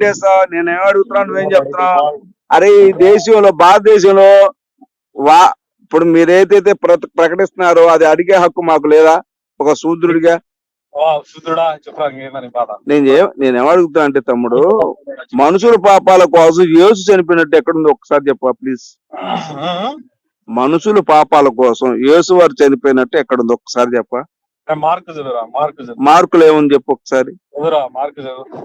పెట్టేస్తా నేను ఏం అడుగుతున్నాను నువ్వేం చెప్తున్నావు అరే ఈ దేశంలో భారతదేశంలో వా ఇప్పుడు మీరేదైతే ప్ర- ప్రకటిస్తున్నారో అది అడిగే హక్కు మాకు లేదా? ఒక శూద్రుడిగా? నేను నేను అడుగుతా అంటే తమ్ముడు మనుషుల పాపాల కోసం యేసు చనిపోయినట్టు ఎక్కడుంది ఒకసారి చెప్పా ప్లీజ్? మనుషుల పాపాల కోసం యేసు వారు చనిపోయినట్టు ఎక్కడుంది ఒకసారి చెప్పా మార్కులు ఏముంది చెప్పు ఒకసారి.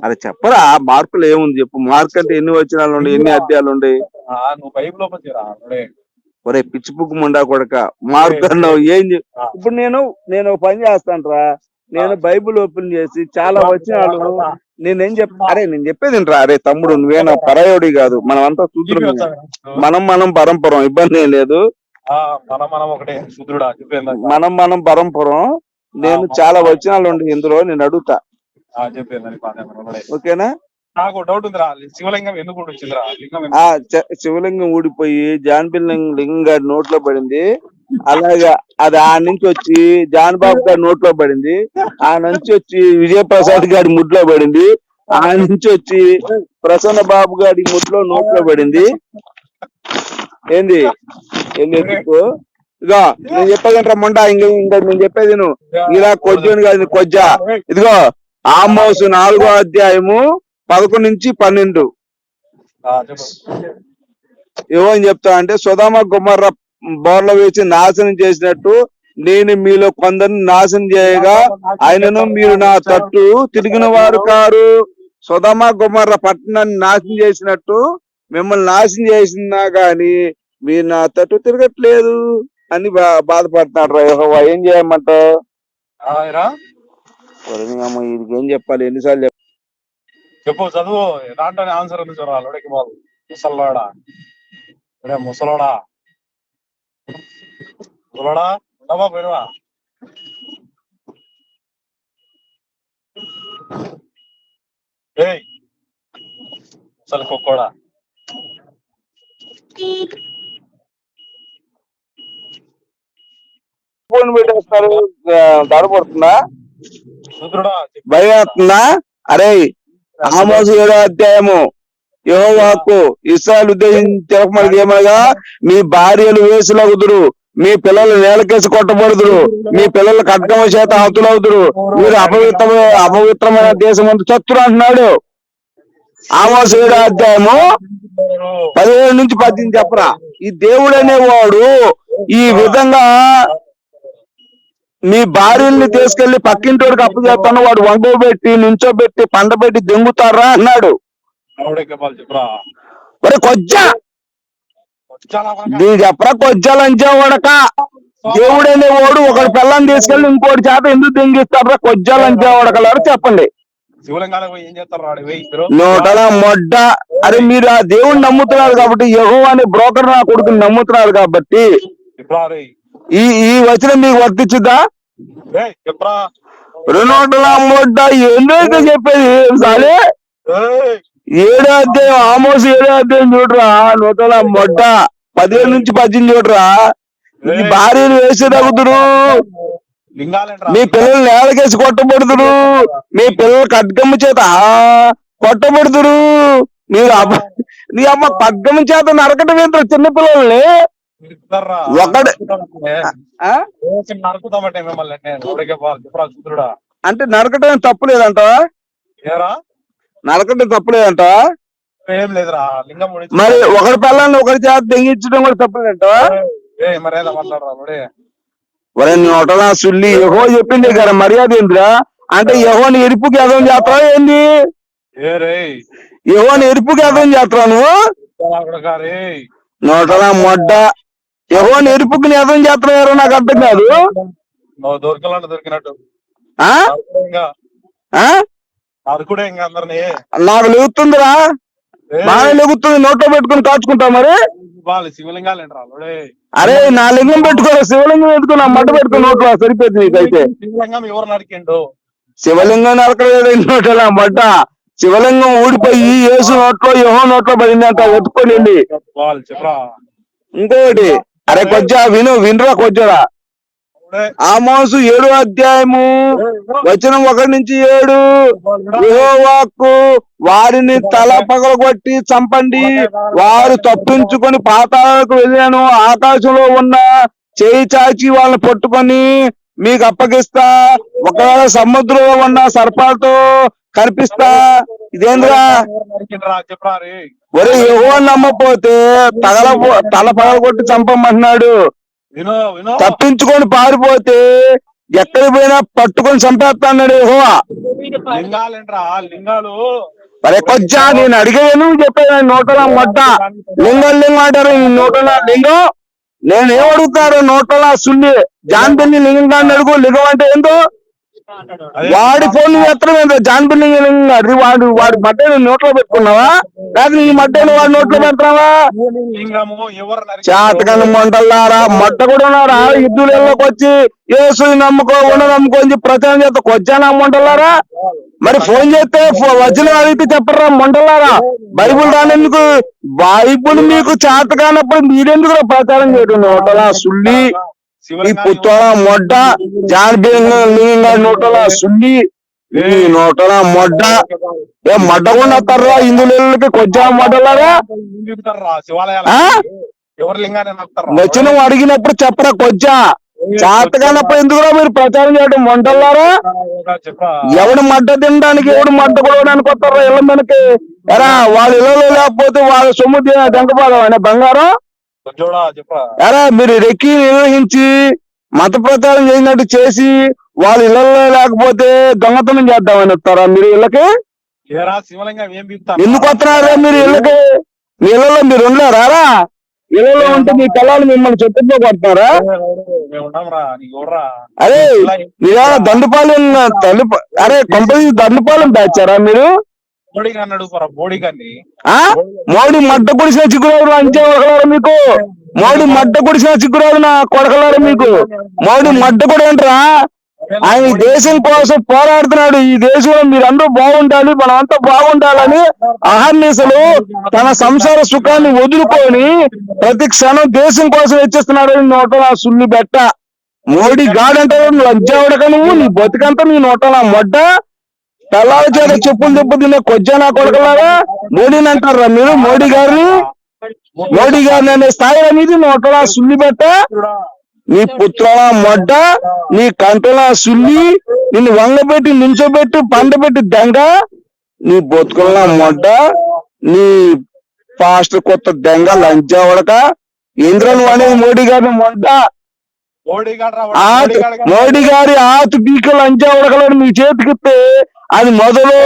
అరే చెప్పరా మార్కులు ఏముంది చెప్పు. మార్క్ అంటే ఎన్ని వచనాలు ఉండే ఎన్ని అధ్యాయాలు ఉండే? ఒరే పిచ్చి పుక్కు ముండా కొడక మార్క్ అన్నావు ఏం. ఇప్పుడు నేను నేను పని చేస్తాను రా నేను బైబిల్ ఓపెన్ చేసి చాలా వచనాలు నేనేం చెప్ అరే నేను చెప్పేది రా అరే తమ్ముడు నువ్వేనా పరాయోడి కాదు. మనం అంతా సూత్రం మనం మనం పరంపరం ఇబ్బంది ఏం లేదు. మనం మనం ఒకటే. మనం మనం పరంపరం. నేను చాలా వచనాలు ఉండే ఇందులో నేను అడుగుతా. ఓకేనా? నాకు డౌట్ ఉందిరా శివలింగం ఎందుకు వచ్చిందిరా శివలింగం ఊడిపోయి జాన్బిల్ లింగం గారి నోట్లో పడింది. అలాగా అది ఆ నుంచి వచ్చి జాన్ బాబు గారి నోట్లో పడింది. ఆ నుంచి వచ్చి విజయప్రసాద్ గారి ముడ్లో పడింది. ఆ నుంచి వచ్చి ప్రసన్న బాబు గారి ముడ్లో నోట్లో పడింది. ఏంది? ఏంది ఎందుకు? ఇదిగో నేను చెప్పేదంటే మొండ ఇంక ఇంకా నేను చెప్పేది నువ్వు ఇలా కొద్దిని కాదు కొజ్జ. ఇదిగో ఆమోస్ నాలుగో అధ్యాయము పదకొండు నుంచి పన్నెండు ఏమని చెప్తా అంటే సుధామ గుమ్మర్ర బోర్ల వేసి నాశనం చేసినట్టు నేను మీలో కొందరిని నాశనం చేయగా ఆయనను మీరు నా తట్టు తిరిగిన వారు కారు. సుధామ గుమ్మర్ర పట్టణాన్ని నాశనం చేసినట్టు మిమ్మల్ని నాశనం చేసినా గాని మీరు నా తట్టు తిరగట్లేదు. అని బాధపడుతున్నాడు రా యెహోవా. ఏం చేయమంటావు? ఇది ఏం చెప్పాలి? ఎన్నిసార్లు చెప్పాలి చెప్పు చదువు. దాంట్లోనే ఆన్సర్ ఉంది చూడాలి లోడకి బాబు ముసలోడా? ఒరే ముసలోడా? ముసలోడా? ఉండవా పోయినవా ఏయ్ ముసలి కుక్కోడా? ఫోన్ పెట్టేస్తారు చెప్పు. భయం వేస్తుందా అరే ఆమోసు ఏడో అధ్యాయము. యెహోవాకు ఇస్రాయల్ ఉద్దేశించి ఏమనగా మీ భార్యలు వేసులగుదురు మీ పిల్లలు నేలకేసి కొట్టబడుదురు మీ పిల్లలు ఖడ్గమ చేత హతులవుదురు మీరు అపవిత్ర అపవిత్రమైన దేశం అంతా చత్తురు అంటున్నాడు. ఆమోసు ఏడో అధ్యాయము పదిహేడు నుంచి పద్దెనిమిది చెప్పరా. ఈ దేవుడు అనేవాడు ఈ విధంగా మీ భార్యల్ని తీసుకెళ్ళి పక్కింటోడికి అప్పు చేస్తాను వాడు వంగోబెట్టి నుంచోబెట్టి పండబెట్టి దెంగుతారా అన్నాడు. ఒరే కొజ్జ! నీ చెప్పరా కొజ్జ లంచా వడక? దేవుడనే వాడు ఒకటి పిల్లని తీసుకెళ్ళి ఇంకోటి చేత ఎందుకు దెంగిస్తారా కొజ్జ లంచా వడకలారు చెప్పండి. నూటల మొడ్డ. అరే మీరు ఆ దేవుడిని నమ్ముతున్నారు కాబట్టి యహో అనే బ్రోకర్ నా కొడుకుని నమ్ముతున్నారు కాబట్టి ఈ ఈ వచనం మీకు వర్తించుద్దా? ఏంటో చెప్పేది సాలే? ఏయ్ ఏడో అధ్యాయం ఆమోస్ ఏడో అధ్యాయం చూడరా నూతల మొడ్డ. పదిహేను నుంచి పద్దెనిమిది చూడరా. మీ భార్యను వేసి తగ్గుతురు మీ పిల్లలు నేలకేసి కొట్టబడుతురు మీ పిల్లలు ఖడ్గమ్మ చేత కొట్టబడుతురు మీరు అబ్బ- నీ అమ్మ ఖడ్గమ్మ చేత నరకటం ఏంటో చిన్న పిల్లల్ని. ఒకడు- నరుకుతామంటే. మిమ్మల్ని నేను. అంటే నరకటం తప్పు లేదంట నరకటం తప్పు లేదంట ఏం లేదురా లింగం ముడిచి- మరి ఒకరి పిల్లల్ని ఒకరి చేత దెంగించడం కూడా తప్పు లేదంట ఏయ్ మరేదా మాట్లాడరా లోడే ఒరే. నోటలా సుల్లి యహో చెప్పింది కదా మర్యాద ఏందిరా? అంటే యహోని ఎరుపుకి ఎదం చేస్తావా ఏంది? యహోని ఎరుపుకి చేస్తావా నువ్వు? రే నోటలా మొడ్డ యహోని ఎరుపుకి నీ ఎదం చేస్తున్నారో నాకు అర్థం కాదు. దొరికినట్టు నాకు లెగుతుందిరా. బాగా లెగుతుంది నోట్లో పెట్టుకుని కాచుకుంటా మరి. అరే నా లింగం పెట్టుకో శివలింగం పెట్టుకుని నా మడ్డ పెట్టుకుని నోట్లో సరిపోతుంది నీకైతే. శివలింగం ఎవరు నరికిండు శివలింగం నరకలేదు నోటలా మడ్డ శివలింగం ఊడిపోయి యేసు నోట్లో యహో నోట్లో పడింది అంట ఒత్తుకొని వెళ్ళి. వాళ్ళు చెప్పరా. ఇంకోటి అరే కొజ్జా విను వినరా కొజ్జరా? ఆమోసు ఏడు అధ్యాయము వచనం ఒకటి నుంచి ఏడు. యెహోవాకు వారిని తల పగలగొట్టి చంపండి. వారు తప్పించుకొని పాతాలకు వెళ్ళాను. ఆకాశంలో ఉన్న చేయి చాచి వాళ్ళని పట్టుకొని మీకు అప్పగిస్తా ఒకవేళ సముద్రంలో ఉన్న సర్పాలతో కనిపిస్తా. ఇదేంద్రా? ఒరే యెహోవా నమ్మపోతే తగల తల పగలగొట్టి చంపమంటున్నాడు. తప్పించుకొని పారిపోతే ఎక్కడికి పోయినా పట్టుకొని చంపేస్తా అన్నాడు యెహోవా. లింగాలేంట్రా లింగాలు. మరి కొచ్చా నేను అడిగాను చెప్పాను నోటల మొట్ట. లింగం లింగం అంటారు నోటల లింగం. నేను ఏం అడుగుతారు నోటల జాన్ పెళ్ళి లింగం కాని అడుగు లింగం అంటే ఏందో? వాడి ఫోన్ ఏందో జాన్ బిల్లి లింగం అది వాడు వాడి నువ్వు నోట్లో పెట్టుకున్నావా? లేకపోతే నీ మడ్డని వాడి నోట్లో నరికారు? చేతకని మంటలారా మట్ట కూడా ఉన్నారా? యుద్ధులలోకి వచ్చి యేసు నమ్ముకో ఉన్న నమ్ముకో అని చెప్పి ప్రచారం చేస్తే కొచ్చానా మంటలారా మరి ఫోన్ చేస్తే వచ్చిన అడిగితే చెప్పరా మంటలారా బైబుల్ రానందుకు? బైబుల్ మీకు చేత కానప్పుడు మీరెందుకు ప్రచారం చేయడం నోటలా సుల్లి. ఈ పుత్తోల మొడ్డ జాన్ లింగ నోటల సుల్లి ఈ నోటల మొడ్డ. ఏ మడ్డ కూడా వస్తారా హిందువులకి కొచ్చా మొడ్డలారా వచ్చిన అడిగినప్పుడు చెప్పరా కొచ్చా చేతగానప్పుడు ఎందుకురా మీరు ప్రచారం చేయడం చెప్పరా? ఎవడు మడ్డ తినడానికి ఎవడు మడ్డ కొడవడానికి వస్తారా ఇళ్ళ మనకి ఎరా వాళ్ళ ఇళ్ళలో లేకపోతే వాళ్ళ సొమ్ము దెంకపోదాం అనే బంగారం? ఎరా మీరు రెక్కి నిర్వహించి మత ప్రచారం చేసినట్టు చేసి వాళ్ళ ఇళ్ళలో లేకపోతే దొంగతనం చేద్దామని వస్తారా మీరు ఇళ్ళకి? ఎందుకు వస్తున్నారా మీరు ఇళ్ళకి? మీ ఇళ్ళలో మీరు ఉండలేరా ఇళ్ళలో ఉంటే మీ పిల్లలు మిమ్మల్ని చెట్టుతో కొడతారా? ఉన్నాంరా అరే మీరేమన్నా దండుపాలెం తల్లి అరే కంపెనీ దండుపాలెం దాచారా మీరు? మోడీ అన్నాడు మోడీ గారిని మోడీ మడ్డ కొడిసిన చిక్కురాదు అంచే కొడకలారా మీకు? మోడీ మడ్డ కొడిసిన చిక్కురాదు నా కొడకలారా మీకు? మోడీ మడ్డ కూడా ఏంట్రా ఆయన దేశం కోసం పోరాడుతున్నాడు. ఈ దేశంలో మీరందరూ బాగుండాలి మనం అంతా బాగుండాలని అహర్నిశలు తన సంసార సుఖాన్ని వదులుకొని ప్రతి క్షణం దేశం కోసం వెచ్చిస్తున్నాడు నోటలా సుల్లి బెట్ట. మోడీ గాడంటారు నువ్వు లంచావుడక నువ్వు నీ బతుకంతా నీ నోటలా మొడ్డ. తెల్లారి చేత చెప్పులు దెబ్బ తినే కొజ్జా కొడకలారా మోడీని అంటారా మీరు? మోడీ గారిని మోడీ గారిని అనే స్థాయిలో మీది నోటల సుల్లి బెట్ట నీ పుత్రుల మొడ్డ నీ కంటల సుల్లి నిన్ను వంగబెట్టి నించోబెట్టి పండబెట్టి దెంగ. నీ బతుకుల మొడ్డ నీ ఫాస్ట్ కొత్త దెంగ లంచవడక ఇంద్రను అనేది మోడీ గారిని మొడ్డ. మోడీ గారు గారు గారి ఆతు పీక లంచవడకలను మీ చేతికిస్తే అది మొదలు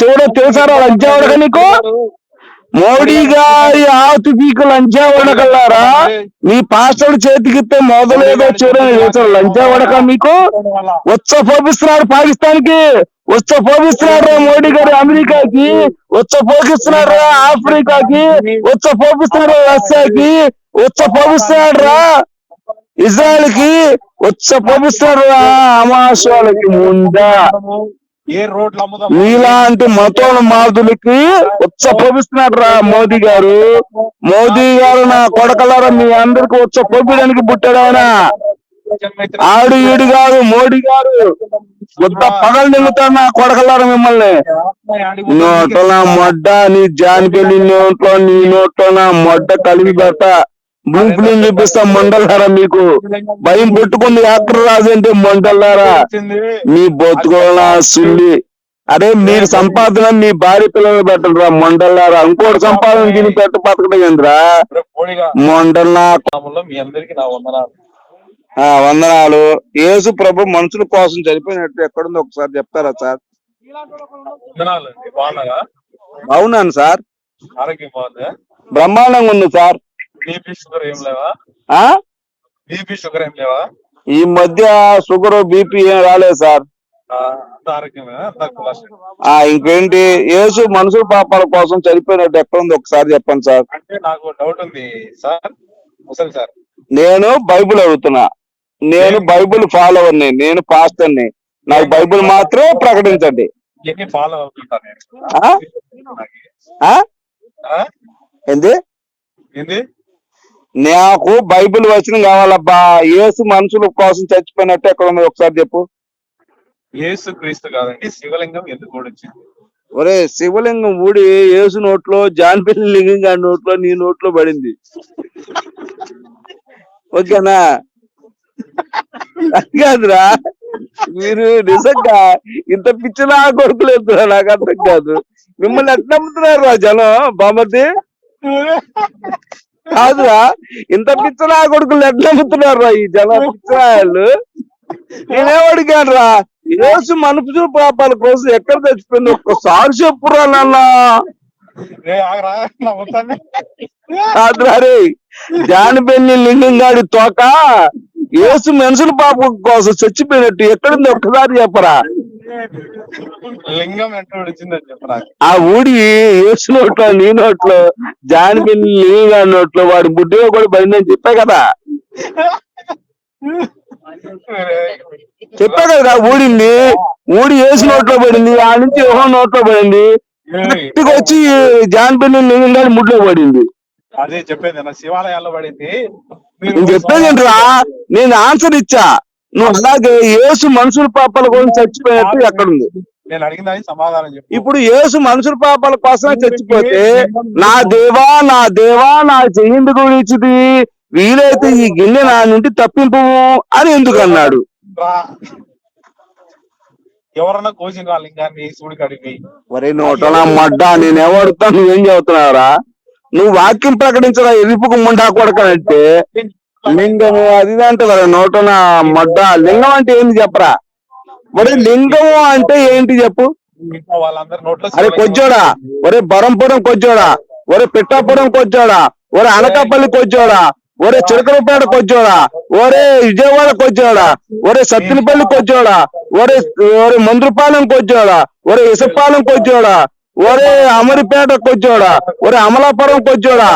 చూడ తెలుసారా లంచవడక నీకు? మోడీ గారి ఆతు పీక లంచవడకల్లారా మీ పాస్టర్ చేతికిస్తే మొదలు ఏదో చూడని తెలుసారా లంచవడక మీకు వల్ల ఉత్స పోపిస్తున్నాడు పాకిస్తాన్కి ఉత్స పోపిస్తున్నాడు మోడీ గారు అమెరికాకి. ఉత్స పోపిస్తున్నాడు రా ఆఫ్రికాకి. ఉత్స పోపిస్తున్నాడు రష్యాకి. ఉత్స పోపిస్తున్నాడు రా ఇజ్రాయల్కి ఉత్స పోపిస్తున్నాడు రా అమాస్ వాళ్ళకి ముందా. ఏ రోడ్లు అమ్ముదాం? మీలాంటి మతోన్మాదులకి ఉచ్చ పొగిస్తున్నాడు రా మోదీ గారు. మోదీ గారు నా కొడకలారా మీ అందరికి ఉచ్చ పోపించడానికి పుట్టాడు ఆయన. ఆడు ఈడు గారు మోడీ గారు. ఉత్త పగలు నింగుతాడు నా కొడకలారా మిమ్మల్ని. నోట్లో నా మొడ్డ నీ జానిపెళ్ళి నోట్లో నీ నోట్లో నా మొడ్డ కలిపి పెడతా. బూపులు చూపిస్తా మండలారా మీకు? భయం పెట్టుకుంది యాత్ర రాజు అంటే మండలారా మీ బతుకోవాలా సుల్లి? అరే మీరు సంపాదన మీ భార్య పిల్లలు పెట్టరా మండలారా ఇంకోటి సంపాదన దీని పెట్ట బతకడం ఏంద్రా మండలా వందనాలు. ఆ, వందనాలు. యేసు ప్రభు మనుషుల కోసం చనిపోయినట్టు ఎక్కడుందో ఒకసారి చెప్తారా సార్? అవునాను సార్. బ్రహ్మాండంగా ఉంది సార్. బీపీ షుగర్ ఏం లేవా? ఆ? బీపీ షుగర్ ఏం లేవా? ఈ మధ్య షుగర్ బీపీ ఏం రాలేదు సార్. ఇంకేంటి? యేసు మనుషుల పాపాల కోసం చనిపోయినట్టు ఎక్కడుంది ఒకసారి చెప్పండి సార్. అంటే నాకు డౌట్ ఉంది సార్. ముసలి సార్. నేను బైబిల్ అడుగుతున్నా. నేను బైబిల్ ఫాలోవర్ని నేను పాస్టర్ని. నాకు బైబిల్ మాత్రమే ప్రకటించండి. ఫాలో అవుతుంటా ఏంది? నాకు బైబిల్ వచనం కావాలబ్బా. యేసు మనుషుల కోసం చచ్చిపోయినట్టు ఎక్కడ ఉంది ఒకసారి చెప్పు. యేసు క్రీస్తు కాదండి శివలింగం ఎందుకు కూడా వచ్చింది ఒరే శివలింగం ఊడి యేసు నోట్లో జాన్పల్లి లింగం గారి నోట్లో నీ నోట్లో పడింది. ఓకేనా? కాదురా. మీరు నిజంగా ఇంత పిచ్చిలా కొడుకులేదు నాకు అర్థం కాదు. మిమ్మల్ని ఎట్లా నమ్ముతున్నారు రా జనం? బామతి కాదురా ఇంత పిచ్చలా కొడుకులు ఎట్లా నమ్ముతున్నారు రా ఈ జనం పిచ్చరాళ్ళు నేనేం అడిగాను రా యేసు మనుషుల పాపాల కోసం ఎక్కడ తెచ్చిపోయింది ఒక్కసారి చెప్పురా నాన్న. కాదురా రే జానబెల్లి లింగం గాడి తోక యేసు మనుషుల పాపం కోసం చచ్చిపోయినట్టు ఎక్కడుంది ఒక్కసారి చెప్పరా. లింగం ఎంత చెప్పరా ఆ ఊడి యేసు నోట్లో నీ నోట్లో జానబెల్లి లింగం గాడి నోట్లో వాడి బుడ్డిగా కూడా పడిందని చెప్పా కదా. చెప్పా కదా ఊడింది. ఊడి యేసు నోట్లో పడింది ఆ నుంచి యోహో నోట్లో పడింది. వచ్చి జానబెల్లి లింగం గాడి ముడ్లో పడింది. అదే చెప్పేది నా శివాలయాల్లో పడింది. చెప్పేది నేను ఆన్సర్ ఇచ్చా. నువ్వు అలాగే యేసు మనుషుల పాపాల కోసం చచ్చిపోయినట్టు ఎక్కడుంది? నేను అడిగిన సమాధానం చెప్పు. ఇప్పుడు యేసు మనుషుల పాపాల కోసమే చచ్చిపోతే నా దేవా నా దేవా నా చెయ్యింది గురించిది. వీలైతే ఈ గిన్నె నా నుండి తప్పింపు అని ఎందుకు అన్నాడు. ఎవరన్నా కోచింగ్ లింగాన్ని సూడి కడిగి. వరే నోటలా మడ్డ నేను ఎవడుతా నువ్వేం చెబుతున్నావురా? నువ్వు వాక్యం ప్రకటించరా ఎరుపుకు ముండా కొడకనంటే? లింగము అది అంటే నోటన మడ్డ లింగం అంటే ఏంటి చెప్పరా? మరి లింగము అంటే ఏంటి చెప్పు? అరే కొచ్చోడా ఒరే బరంపురం కొచ్చోడా ఒరే పిట్టాపురం కొచ్చోడా ఒరే అనకాపల్లి కొచ్చోడా ఒరే చిలకలపేట కొచ్చోడా ఒరే విజయవాడ కొచ్చోడా ఒరే సత్తినపల్లి కొచ్చోడా ఒరే ఒరే మందుపాలెం కొచ్చోడా ఒరే ఇసపాలెం కొచ్చోడా ఒరే అమరిపేట కొచ్చోడా ఒరే అమలాపురం కొచ్చోడా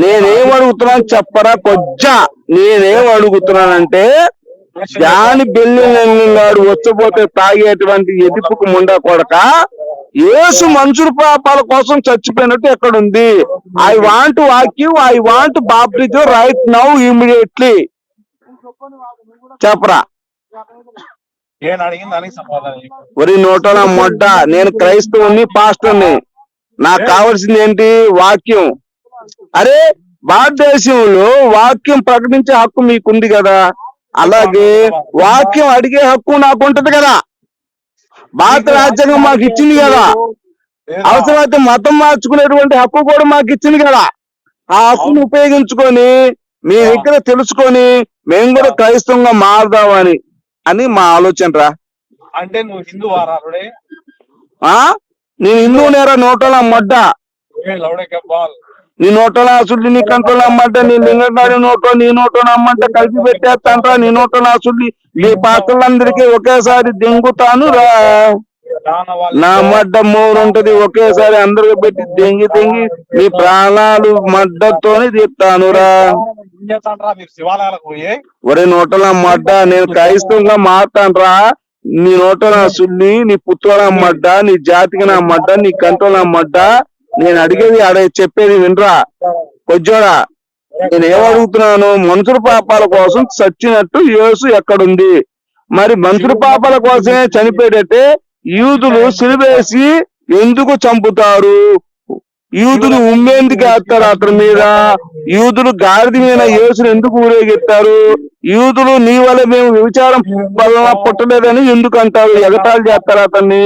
నేనేం అడుగుతున్నాను చెప్పరా కొజ్జా. నేనేం అడుగుతున్నానంటే జాని బెల్లిగాడు వచ్చిపోతే తాగేటువంటి ఎదుపుకు ముండా కొడక ఏసు మనుషుల పాపాల కోసం చచ్చిపోయినట్టు ఎక్కడ ఉంది I want వాక్యూ I want baptism right now immediately. చెప్పరా. ఒరి నోటల మొడ్డ నేను క్రైస్తవుని పాస్టర్ని. నాకు కావాల్సింది ఏంటి? వాక్యం. అరే భారతదేశంలో వాక్యం ప్రకటించే హక్కు మీకుంది కదా? అలాగే వాక్యం అడిగే హక్కు నాకు ఉంటది కదా? భారత రాజ్యాంగం మాకు ఇచ్చింది కదా? అవసరమైతే మతం మార్చుకునేటువంటి హక్కు కూడా మాకు ఇచ్చింది కదా? ఆ హక్కును ఉపయోగించుకొని మీ దగ్గర తెలుసుకొని మేము కూడా క్రైస్తవంగా మారుదామని. అని మా ఆలోచన రా. అంటే నువ్వు హిందూ ఆ? నేను హిందూ నేర నోటల మడ్డ. నీ నోటల అసుడి నీ కంట్రోల్ అమ్మంట నీ లింగనాడి నోటో నీ నోటో అమ్మంట కలిపి పెట్టేస్తాంట్రా నీ నోటల అసుడి మీ పాత్రలందరికీ ఒకేసారి దింగుతాను రా నా మడ్డ మూడు ఉంటది ఒకేసారి అందరికి పెట్టి దెంగి దెంగి మీ ప్రాణాలు మడ్డతోని తీస్తాను రా ఏం చేస్తాండ్రా మీరు శివాలయాలకు పోయి? ఒరే నోటల మడ్డ నేను క్రైస్తవంగా మారుతానురా. నీ నోటల సుల్లి నీ పుత్రుల మడ్డ నీ జాతికి నా మడ్డ నీ కంట్రోల్ మడ్డ. నేను అడిగేది అడే చెప్పేది వినరా? కొజ్జోడా నేను ఏం అడుగుతున్నాను? మనుషుల పాపాల కోసం చచ్చినట్టు యేసు ఎక్కడుంది? మరి మనుషుల పాపాల కోసమే చనిపోయేటట్టే యూదులు సిలివేసి ఎందుకు చంపుతారు? యూదులు ఉమ్మేందుకు వేస్తారు అతని మీద? యూదులు గాడిద మీద యేసును ఎందుకు ఊరేగిస్తారు? యూదులు నీ వల్ల మేము విచారం వలన పుట్టలేదని ఎందుకు అంటారు ఎగతాళి చేస్తారు అతన్ని.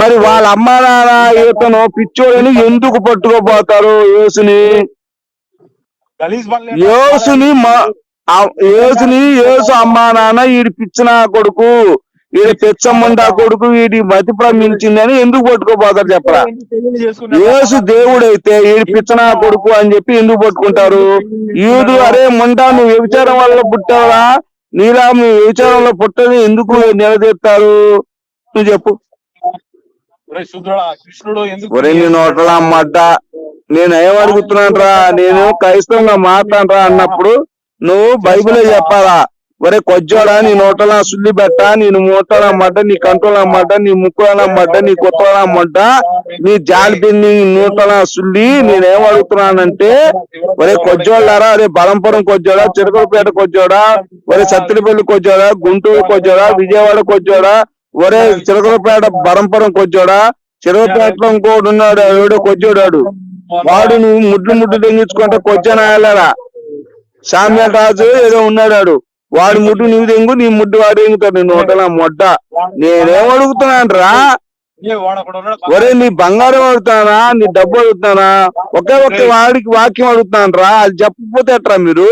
మరి వాళ్ళ అమ్మ నాన్న ఈతను పిచ్చోడని ఎందుకు పట్టుకోపోతారు యేసుని? యేసుని మా యేసుని యేసు అమ్మా నాన్న వీడి పిచ్చిన కొడుకు. వీడి పిచ్చమ్మండా కొడుకు వీడి మతి ప్రమించిందని ఎందుకు పట్టుకోపోతారు చెప్పరా? యేసు దేవుడైతే వీడి పిచ్చనా కొడుకు అని చెప్పి ఎందుకు పట్టుకుంటారు? యూదు అరే ముండా నువ్వు వ్యభిచారం వల్ల పుట్టావా? నీలా మీ వ్యభిచారంలో పుట్టని ఎందుకు నిలదీస్తారు? నువ్వు చెప్పు. ఒరే నోటలా మడ్డ. నేను ఏం అడుగుతున్నాను రా నేను క్రైస్తవంగా మాట్లాడరా అన్నప్పుడు నువ్వు బైబిలే చెప్పాలా? ఒరే కొజ్జోడా నీ నోటలా సుల్లి పెట్ట నేను మూటలు అమ్మట నీ కంట్రోల్ అమ్మట నీ ముక్కుల అమ్మట నీ కుత్తల అమ్మట నీ జాలిపి నీ నూటలా సుల్లి నేనేం అడుగుతున్నానంటే ఒరే కొజ్జోళ్ళారా అరే బలంపురం కొజ్జోడా చిరకలపేట కొజ్జోడా ఒరే సత్తిపల్లి కొజ్జోడా గుంటూరు కొజ్జోడా విజయవాడ కొజ్జోడా ఒరే చిరకలపేట బరంపురం కొజ్జోడా చిరకపేటలో ఇంకోటి ఉన్నాడు ఎవడో కొజ్జోడాడు. వాడు నువ్వు ముడ్లు ముడ్లు తెంగించుకుంటే కొజ్జనాయాలరా. సామ్యరాజు ఏదో ఉన్నాడు వాడు. ముడ్డు నువ్వు తెంగు నీ ముడ్డు వాడు తెంగుతాడు నీ నోటల మొడ్డ నేనేం అడుగుతున్నాను రా ఒరే నీ బంగారం అడుగుతానా నీ డబ్బు అడుగుతానా ఒకే ఒక్క వాడికి వాక్యం అడుగుతాను రా అది చెప్పకపోతే ఎట్రా మీరు?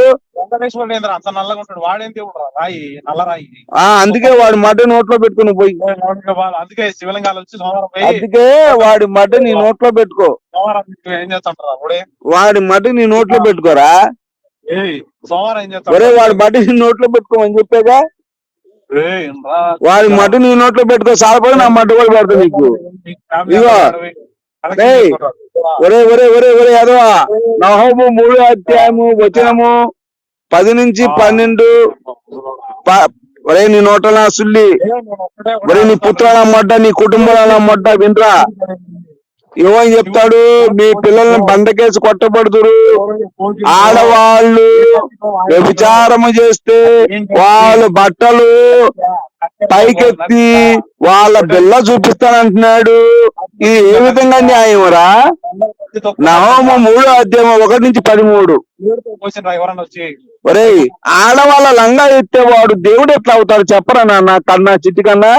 అందుకే వాడి మడ్డ నోట్లో పెట్టుకుని పోయి. అందుకే అందుకే వాడి మడ్డ నీ నోట్లో పెట్టుకో. వాడి మడ్డ నీ నోట్లో పెట్టుకోరా? సోమవారం ఏం ఒరే వాడి మడ్డ నీ నోట్లో పెట్టుకోమని చెప్పాగా? వాడి మడ్డ నీ నోట్లో పెట్టుకో సాలపడి నా మడ్డ కూడా పెడతా నీకు. ఇదిగో. ఏయ్. ఒరే ఒరే ఒరే ఒరే అదవా నహోము మూడు అధ్యాయము వచనము పది నుంచి పన్నెండు. ప- ఒరే నీ నోటల సుల్లి? ఒరే నీ పుత్రాల మొడ్డ నీ కుటుంబాల మొడ్డ వినరా? ఏమని చెప్తాడు? మీ పిల్లల్ని బండకేసి కొట్టబడుతురు. ఆడవాళ్ళు వ్యభిచారము చేస్తే వాళ్ళ బట్టలు పైకెత్తి వాళ్ళ బిల్ల చూపిస్తానంటున్నాడు. ఇది ఏ విధంగా న్యాయమరా నవమ మూడో అధ్యాయం ఒకటి నుంచి పదిమూడు. ఒరే ఒరేయ్ ఆడవాళ్ళ లంగా ఎత్తే వాడు దేవుడు ఎట్లా అవుతాడు చెప్పరా నాన్న? కన్నా చిట్టి కన్నా?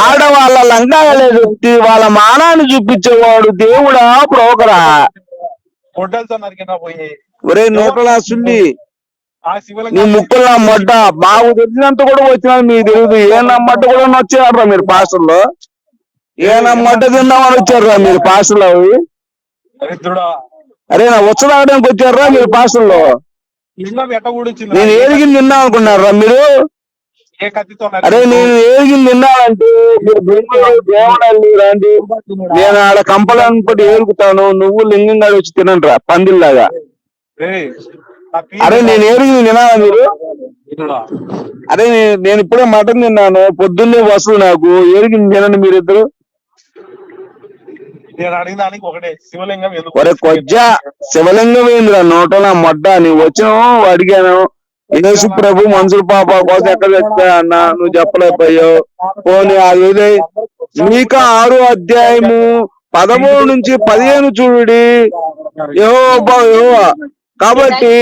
ఆడవాళ్ళ లంగా ఎత్తి వాళ్ళ మానాన్ని చూపించేవాడు దేవుడా బ్రోకరా? ఒరే నోటలా ఆ నీ ముక్కుల మొడ్డ. మాకు తెలిసినంత కూడా వచ్చినది మీకు తెలియదు ఏ నమ్మట్ట కూడా వచ్చారా మీరు పాస్టర్లో? ఏ నమ్మట్ట తిందామని వచ్చారా మీరు పాస్టర్లో దరిద్రుడా. అరే నా వచ్చదాగడానికి వచ్చారా మీరు పాస్టర్లో? నేను ఏరిగింది తిన్నా అనుకున్నారా మీరు? అరే నేను ఏరిగింది మీరు బెంగళూరు దేవడల్లి రండి నేను ఆడ కంపలనుకుంటే ఏరుకుతాను నువ్వు లింగంగా వచ్చి తినండి రా పందిల్లాగా అరే నేను ఏరిగింది తినాలా మీరు. అరే నేను ఇప్పుడే మటన్ తిన్నాను పొద్దున్నే వసూలు నాకు ఏరిగింది తినండి మీరిద్దరు. ఒరే కొజ్జ శివలింగం ఏందిరా నోటలా మొడ్డ నీవు వచ్చినావు అడిగాను. యేసు ప్రభు మనుషుల పాప కోసం ఎక్కడ తెచ్చా అన్న? నువ్వు చెప్పలేకపోయావు పోనీ అది వదిలేయ్. మీక అధ్యాయము పదమూడు నుంచి పదిహేను చూడు యెహోవా యెహోవా. కాబట్టి